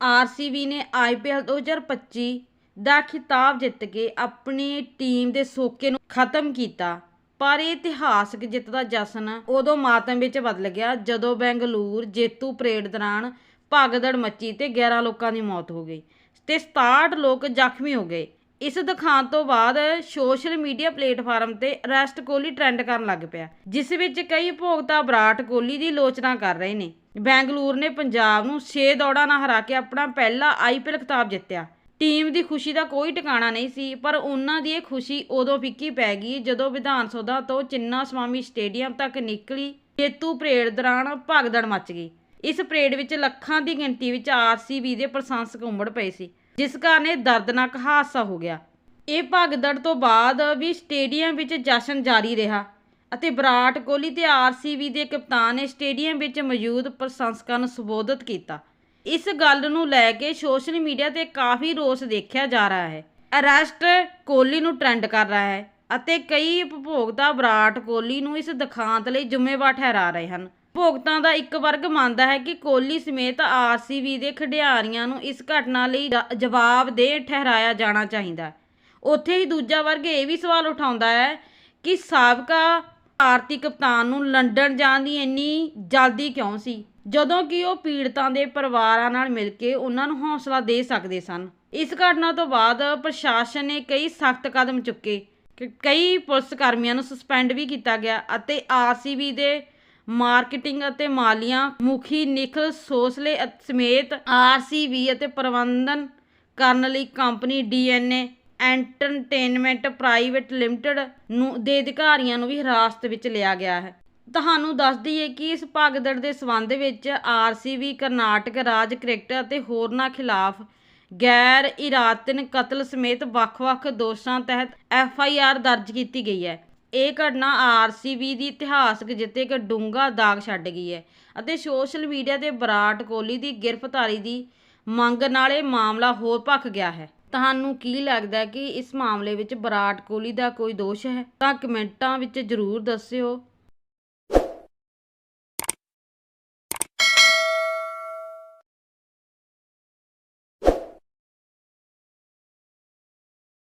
RCB ਨੇ IPL 2025 ਦਾ ਖਿਤਾਬ ਜਿੱਤ ਕੇ ਆਪਣੀ ਟੀਮ ਦੇ ਸੋਕੇ ਨੂੰ ਖਤਮ ਕੀਤਾ। ਪਰ ਇਹ ਇਤਿਹਾਸਕ ਜਿੱਤ ਦਾ ਜਸ਼ਨ ਉਦੋਂ ਮਾਤਮ ਵਿੱਚ ਬਦਲ ਗਿਆ ਜਦੋਂ ਬੈਂਗਲੁਰੂ ਜੇਤੂ ਪਰੇਡ ਦੌਰਾਨ ਭਗਦੜ ਮੱਚੀ ਤੇ 11 ਲੋਕਾਂ ਦੀ ਮੌਤ ਹੋ ਗਈ ਤੇ 67 ਲੋਕ ਜ਼ਖਮੀ ਹੋ ਗਏ। ਇਸ ਦਿਖਾਉਣ ਤੋਂ ਬਾਅਦ ਸੋਸ਼ਲ ਮੀਡੀਆ ਪਲੇਟਫਾਰਮ ਤੇ ਅਰੈਸਟ ਕੋਹਲੀ ਟ੍ਰੈਂਡ ਕਰਨ ਲੱਗ ਪਿਆ, ਜਿਸ ਵਿੱਚ ਕਈ ਭੋਗਤਾ ਵਿਰਾਟ ਕੋਹਲੀ ਦੀ ਲੋਚਨਾ ਕਰ ਰਹੇ ਨੇ। ਬੈਂਗਲੁਰੂ ਨੇ ਪੰਜਾਬ ਨੂੰ 6 ਦੌੜਾਂ ਨਾਲ ਹਰਾ ਕੇ ਆਪਣਾ ਪਹਿਲਾ ਆਈਪੀਐਲ ਖਿਤਾਬ ਜਿੱਤਿਆ। ਟੀਮ ਦੀ ਖੁਸ਼ੀ ਦਾ ਕੋਈ ਟਿਕਾਣਾ ਨਹੀਂ ਸੀ, ਪਰ ਉਹਨਾਂ ਦੀ ਇਹ ਖੁਸ਼ੀ ਉਦੋਂ ਫਿੱਕੀ ਪੈ ਗਈ ਜਦੋਂ ਵਿਧਾਨ ਸੌਦਾ ਤੋਂ ਚਿੰਨਾ ਸਵਾਮੀ ਸਟੇਡੀਅਮ ਤੱਕ ਨਿਕਲੀ, ਜੇਤੂ ਪਰੇਡ ਦੌਰਾਨ ਭਗਦੜ ਮਚ ਗਈ। ਇਸ ਪਰੇਡ ਵਿੱਚ ਲੱਖਾਂ ਦੀ ਗਿਣਤੀ ਵਿੱਚ ਆਰਸੀਬੀ ਦੇ ਪ੍ਰਸ਼ੰਸਕ ਉਮੜ ਪਏ ਸੀ, ਜਿਸ ਕਾਰਨ ਇਹ ਦਰਦਨਾਕ ਹਾਦਸਾ ਹੋ ਗਿਆ। ਇਹ ਭਗਦੜ ਤੋਂ ਬਾਅਦ ਵੀ ਸਟੇਡੀਅਮ ਵਿੱਚ ਜਸ਼ਨ ਜਾਰੀ ਰਿਹਾ। ਅਤੇ ਵਿਰਾਟ ਕੋਹਲੀ ਤੇ ਆਰਸੀਬੀ ਦੇ ਕਪਤਾਨ ਨੇ ਸਟੇਡੀਅਮ ਵਿੱਚ ਮੌਜੂਦ ਪ੍ਰਸ਼ੰਸਕਾਂ ਨੂੰ ਸੰਬੋਧਿਤ ਕੀਤਾ। ਇਸ ਗੱਲ ਨੂੰ ਲੈ ਕੇ ਸੋਸ਼ਲ ਮੀਡੀਆ ਤੇ ਕਾਫੀ ਰੋਸ ਦੇਖਿਆ ਜਾ ਰਿਹਾ ਹੈ। ਅਰੈਸਟ ਕੋਹਲੀ ਨੂੰ ਟ੍ਰੈਂਡ ਕਰ ਰਿਹਾ ਹੈ ਅਤੇ ਕਈ ਉਪਭੋਗਤਾ ਵਿਰਾਟ ਕੋਹਲੀ ਨੂੰ ਇਸ ਦਿਖਾਂਤ ਲਈ ਜ਼ਿੰਮੇਵਾਰ ਠਹਿਰਾ ਰਹੇ ਹਨ। ਭੋਗਤਾਂ ਦਾ ਇੱਕ ਵਰਗ ਮੰਨਦਾ ਹੈ ਕਿ ਕੋਹਲੀ ਸਮੇਤ ਆਰਸੀਬੀ ਦੇ ਖਿਡਾਰੀਆਂ ਨੂੰ ਇਸ ਘਟਨਾ ਲਈ ਜ- ਜਵਾਬਦੇਹ ਠਹਿਰਾਇਆ ਜਾਣਾ ਚਾਹੀਦਾ ਉੱਥੇ ਹੀ ਦੂਜਾ ਵਰਗ ਇਹ ਵੀ ਸਵਾਲ ਉਠਾਉਂਦਾ ਹੈ ਕਿ ਸਾਬਕਾ ਭਾਰਤੀ ਕਪਤਾਨ ਨੂੰ ਲੰਡਨ ਜਾਣ ਦੀ ਇੰਨੀ ਜਲਦੀ ਕਿਉਂ ਸੀ? ਜਦੋਂ ਕਿ ਉਹ ਪੀੜਤਾਂ ਦੇ ਪਰਿਵਾਰਾਂ ਨਾਲ ਮਿਲ ਕੇ ਉਹਨਾਂ ਨੂੰ ਹੌਸਲਾ ਦੇ ਸਕਦੇ ਸਨ। ਇਸ ਘਟਨਾ ਤੋਂ ਬਾਅਦ ਪ੍ਰਸ਼ਾਸਨ ਨੇ ਕਈ ਸਖਤ ਕਦਮ ਚੁੱਕੇ। ਕਈ ਪੁਲਿਸ ਕਰਮੀਆਂ ਨੂੰ ਸਸਪੈਂਡ ਵੀ ਕੀਤਾ ਗਿਆ ਅਤੇ ਆਰਸੀਬੀ ਦੇ ਮਾਰਕੀਟਿੰਗ ਅਤੇ ਮਾਲੀਆਂ ਮੁਖੀ ਨਿਖਲ ਸੋਸਲੇ ਅਤ- ਸਮੇਤ ਆਰਸੀਬੀ ਅਤੇ ਪ੍ਰਬੰਧਨ ਕਰਨ ਲਈ company DNA entertainment private limited ਨੂੰ ਦੇ ਅਧਿਕਾਰੀਆਂ ਨੂੰ ਵੀ ਹਿਰਾਸਤ ਵਿੱਚ ਲਿਆ ਗਿਆ ਹੈ। ਤੁਹਾਨੂੰ ਦੱਸ ਦਈਏ ਕਿ ਇਸ ਭਗਦੜ ਦੇ ਸਬੰਧ ਵਿੱਚ ਆਰਸੀਬੀ ਕਰਨਾਟਕ ਰਾਜ ਕ੍ਰਿਕਟ ਅਤੇ ਹੋਰਨਾਂ ਖਿਲਾਫ ਗੈਰ ਇਰਾਦਤਨ ਕਤਲ ਸਮੇਤ ਵੱਖ-ਵੱਖ ਦੋਸ਼ਾਂ ਤਹਿਤ ਐਫ ਆਈ ਆਰ ਦਰਜ ਕੀਤੀ ਗਈ ਹੈ। ਇਹ ਘਟਨਾ ਆਰਸੀਬੀ ਦੀ ਇਤਿਹਾਸਕ ਜਿੱਤੇ ਇੱਕ ਡੂੰਘਾ ਦਾਗ ਛੱਡ ਗਈ ਹੈ ਅਤੇ ਸੋਸ਼ਲ ਮੀਡੀਆ ਤੇ ਵਿਰਾਟ ਕੋਹਲੀ ਦੀ ਗ੍ਰਿਫਤਾਰੀ ਦੀ ਮੰਗ ਨਾਲ ਇਹ ਮਾਮਲਾ ਹੋਰ ਭਖ ਗਿਆ ਹੈ। ਤੁਹਾਨੂੰ ਕੀ ਲੱਗਦਾ ਕਿ ਇਸ ਮਾਮਲੇ ਵਿੱਚ ਵਿਰਾਟ ਕੋਹਲੀ ਦਾ ਕੋਈ ਦੋਸ਼ ਹੈ? ਤਾਂ ਕਮੈਂਟਾਂ ਵਿੱਚ ਜ਼ਰੂਰ ਦੱਸਿਓ।